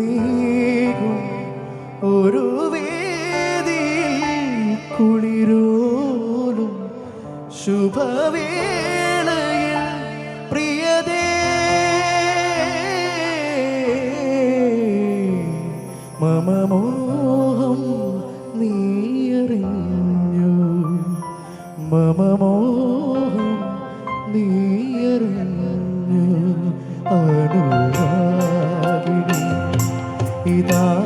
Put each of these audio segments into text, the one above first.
നീകും ഒരു വേദിയിൽ കുളിരോലും ശുഭവേളയിൽ പ്രിയതേ. മമമോഹം നീയറിഞ്ഞു. മമമോഹം നീ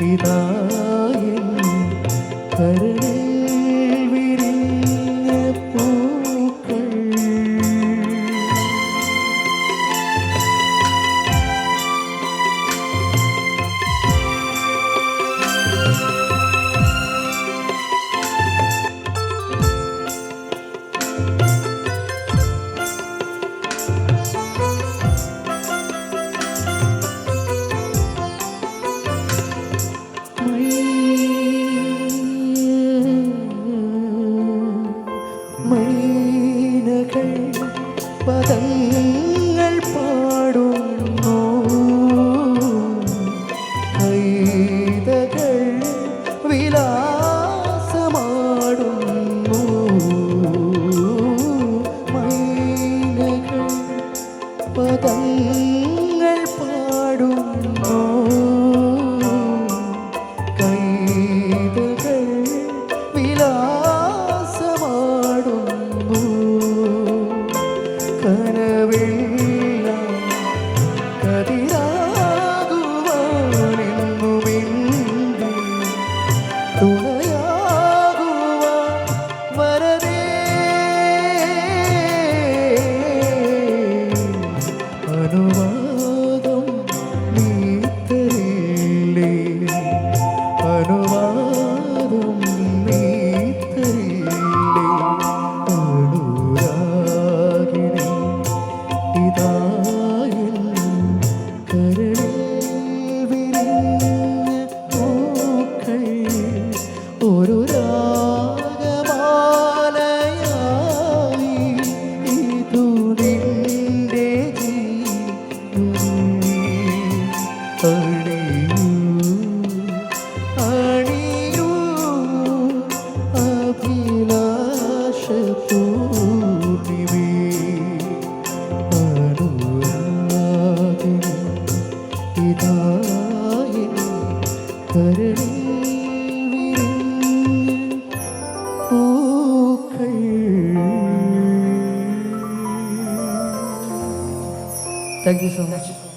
പിതായൻ കരുണ Thank you so much.